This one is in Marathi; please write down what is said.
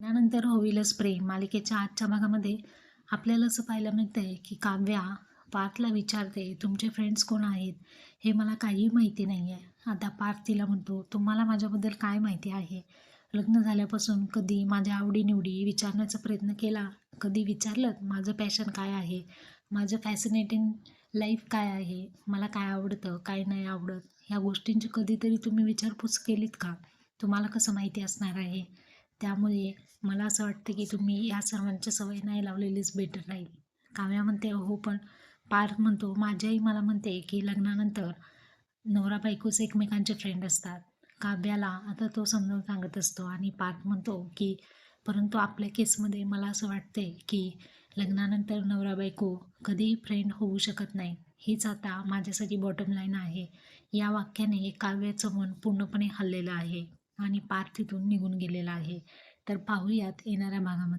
त्यानंतर होईलच प्रेम मालिकेच्या आजच्या भागामध्ये आपल्याला असं पाहायला मिळतं आहे की काव्या पार्थला विचारते तुमचे फ्रेंड्स कोण आहेत? हे मला काही माहिती नाही आहे आता पार्थ तिला म्हणतो तुम्हाला माझ्याबद्दल काय माहिती आहे? लग्न झाल्यापासून कधी माझ्या आवडीनिवडी विचारण्याचा प्रयत्न केला? कधी विचारलं माझं पॅशन काय आहे? माझं फॅसिनेटिंग लाईफ काय आहे? मला काय आवडतं काय नाही आवडत? ह्या गोष्टींची कधीतरी तुम्ही विचारपूस केलीत का? तुम्हाला कसं माहिती असणार आहे? त्यामुळे मला असं वाटतं की तुम्ही या सर्वांच्या सवय नाही लावलेलीच बेटर राहील. काव्या म्हणते हो पण पार्थ म्हणतो माझ्याही मला म्हणते की लग्नानंतर नवरा बायकोच एकमेकांचे फ्रेंड असतात. काव्याला आता तो समजावून सांगत असतो आणि पार्थ म्हणतो की परंतु आपल्या केसमध्ये मला असं वाटते की लग्नानंतर नवरा बायको कधीही फ्रेंड होऊ शकत नाही. हीच आता माझ्यासाठी बॉटम लाईन आहे. या वाक्याने काव्याचं मन पूर्णपणे हललेलं आहे. आणि पार्थ तिथून निघून गेलेला आहे. तर पाहूयात येणाऱ्या भागामध्ये.